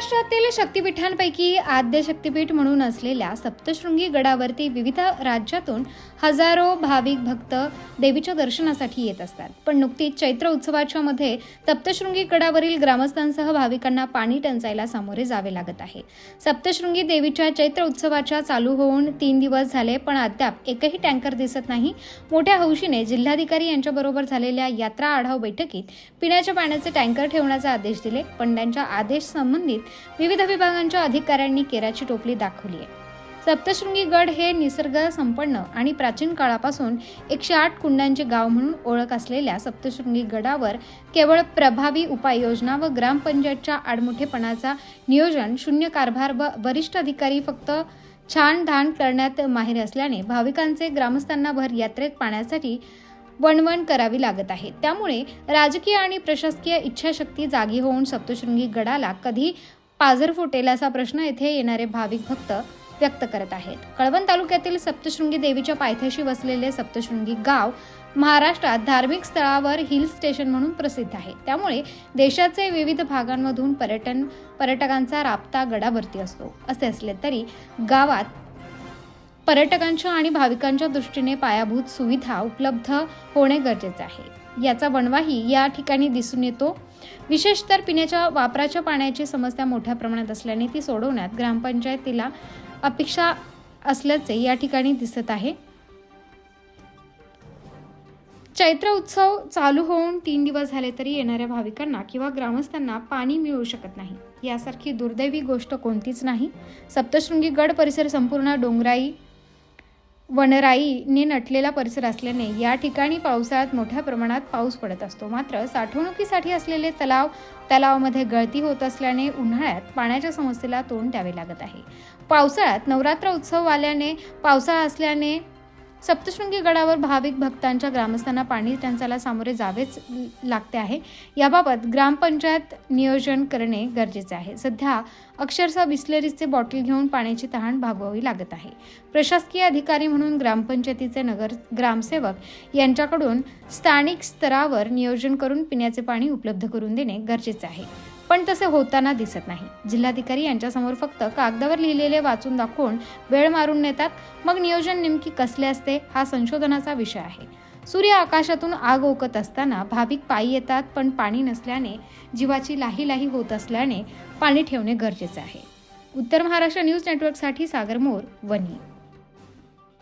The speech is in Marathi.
महाराष्ट्रातील शक्तिपीठांपैकी आद्य शक्तिपीठ म्हणून असलेल्या सप्तशृंगी गडावरती विविध राज्यातून हजारो भाविक भक्त देवीच्या दर्शनासाठी येत असतात. पण नुकतीच चैत्र उत्सवाच्या मध्ये सप्तशृंगी गडावरील ग्रामस्थांसह भाविकांना पाणी टंचाईला सामोरे जावे लागत आहे. सप्तशृंगी देवीच्या चैत्र उत्सवाच्या चालू होऊन तीन दिवस झाले पण अद्याप एकही टँकर दिसत नाही. मोठ्या हौशीने जिल्हाधिकारी यांच्याबरोबर झालेल्या यात्रा आढाव बैठकीत पिण्याच्या पाण्याचे टँकर ठेवण्याचे आदेश दिले पण त्यांच्या आदेश संबंधित विविध विभागांच्या अधिकाऱ्यांनी केराची टोपली दाखवली आहे. सप्तशृंगी गड हे निसर्ग संपन्न आणि प्राचीन काळापासून एकशे आठ कुंडांचे गाव म्हणून ओळख असलेल्या सप्तशृंगी गडावर केवळ प्रभावी उपाययोजना व ग्रामपंचायतच्या आडमुठेपणाचा नियोजन शून्य कारभार व वरिष्ठ अधिकारी फक्त छान धान करण्यात माहीर असल्याने भाविकांचे ग्रामस्थांना भर यात्रेत पाण्यासाठी वणवण करावी लागत आहे. त्यामुळे राजकीय आणि प्रशासकीय इच्छाशक्ती जागी होऊन सप्तशृंगी गडाला कधी पाझर फुटेल असा प्रश्न येथे येणारे भाविक भक्त व्यक्त करत आहेत. कळवण तालुक्यातील सप्तशृंगी देवीच्या पायथ्याशी वसलेले सप्तशृंगी गाव महाराष्ट्रात धार्मिक स्थळावर हिल स्टेशन म्हणून प्रसिद्ध आहे. त्यामुळे देशाचे विविध भागांमधून पर्यटन पर्यटकांचा राबता गडावरती असतो. असे असले तरी गावात पर्यटकांच्या आणि भाविकांच्या दृष्टीने पायाभूत सुविधा उपलब्ध होणे गरजेचे आहे. याचा वणवाही या ठिकाणी दिसून येतो. विशेष तर पिण्याच्या वापराच्या पाण्याची समस्या मोठ्या प्रमाणात असल्याने ती सोडवण्यात ग्रामपंचायतीला अपेक्षा असल्याचे या ठिकाणी दिसत आहे. चैत्र उत्सव चालू होऊन तीन दिवस झाले तरी येणाऱ्या भाविकांना किंवा ग्रामस्थांना पाणी मिळू शकत नाही. यासारखी दुर्दैवी गोष्ट कोणतीच नाही. सप्तशृंगी गड परिसर संपूर्ण डोंगराई वनराईने नटलेला परिसर असल्याने या ठिकाणी पावसाळ्यात मोठ्या प्रमाणात पाऊस पडत असतो. मात्र साठवणुकीसाठी असलेले तलाव तलावामध्ये गळती होत असल्याने उन्हाळ्यात पाण्याच्या समस्येला तोंड द्यावे लागत आहे. पावसाळ्यात नवरात्र उत्सव आल्याने पावसाळा असल्याने सप्तशृंगी गडावर भाविक भक्तांच्या ग्रामस्थांना पाणी टंचाला सामोरे जावेच लागते आहे. याबाबत ग्रामपंचायत नियोजन करणे गरजेचे आहे. सध्या अक्षरशः बिस्लरीचे बॉटल घेऊन पाण्याची तहान भागवावी लागत आहे. प्रशासकीय अधिकारी म्हणून ग्रामपंचायतीचे नगर ग्रामसेवक यांच्याकडून स्थानिक स्तरावर नियोजन करून पिण्याचे पाणी उपलब्ध करून देणे गरजेचे आहे. पण तसे होताना दिसत नाही. जिल्हाधिकारी यांच्यासमोर फक्त कागदावर लिहिलेले वाचून दाखवून वेळ मारून नेतात. मग नियोजन नेमकी कसले असते हा संशोधनाचा विषय आहे. सूर्य आकाशातून आग ओकत असताना भाविक पायी येतात पण पाणी नसल्याने जीवाची लाही लाही होत असल्याने पाणी ठेवणे गरजेचे आहे. उत्तर महाराष्ट्र न्यूज नेटवर्कसाठी सागर मोर वनी